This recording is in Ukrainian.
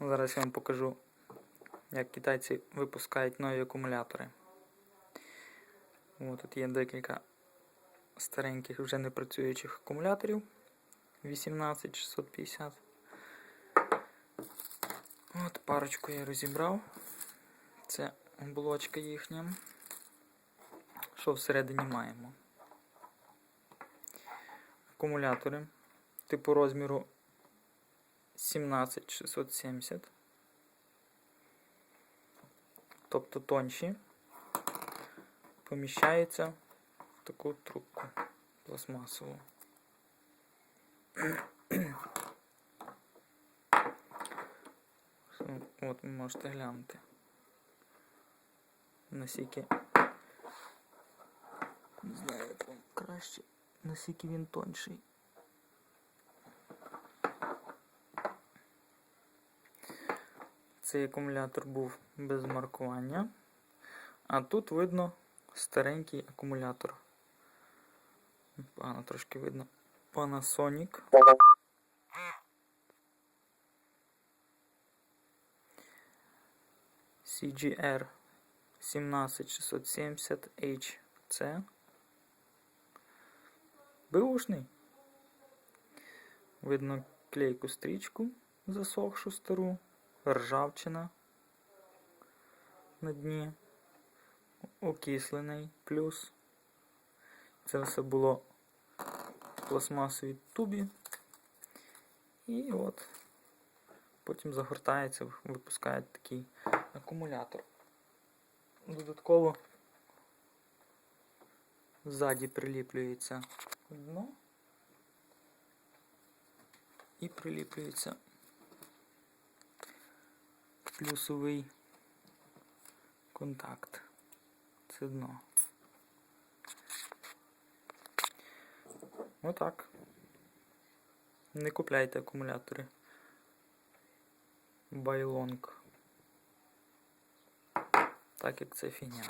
Зараз я вам покажу, як китайці випускають нові акумулятори. О, тут є декілька стареньких вже не працюючих акумуляторів 18650. От парочку я розібрав. Це блочка їхня. Що всередині маємо? Акумулятори типу розміру 17670. Тобто тонші. Поміщаються в таку трубку пластмасову. От ви можете глянути. Наскільки не знаю, як вам краще, наскільки він тонший. Цей акумулятор був без маркування, а тут видно старенький акумулятор. Погано трошки видно. Panasonic. CGR 17670HC. Бэушний. Видно клейку стрічку засохшу стару, ржавчина на дні, окислений плюс. Це все було в пластмасовій тубі. І от потім загортається, випускають такий акумулятор. Додатково ззаді приліплюється дно і приліплюється плюсовий контакт. Це дно. Отак. Не купляйте акумулятори. Байлонг. Так як це фігня.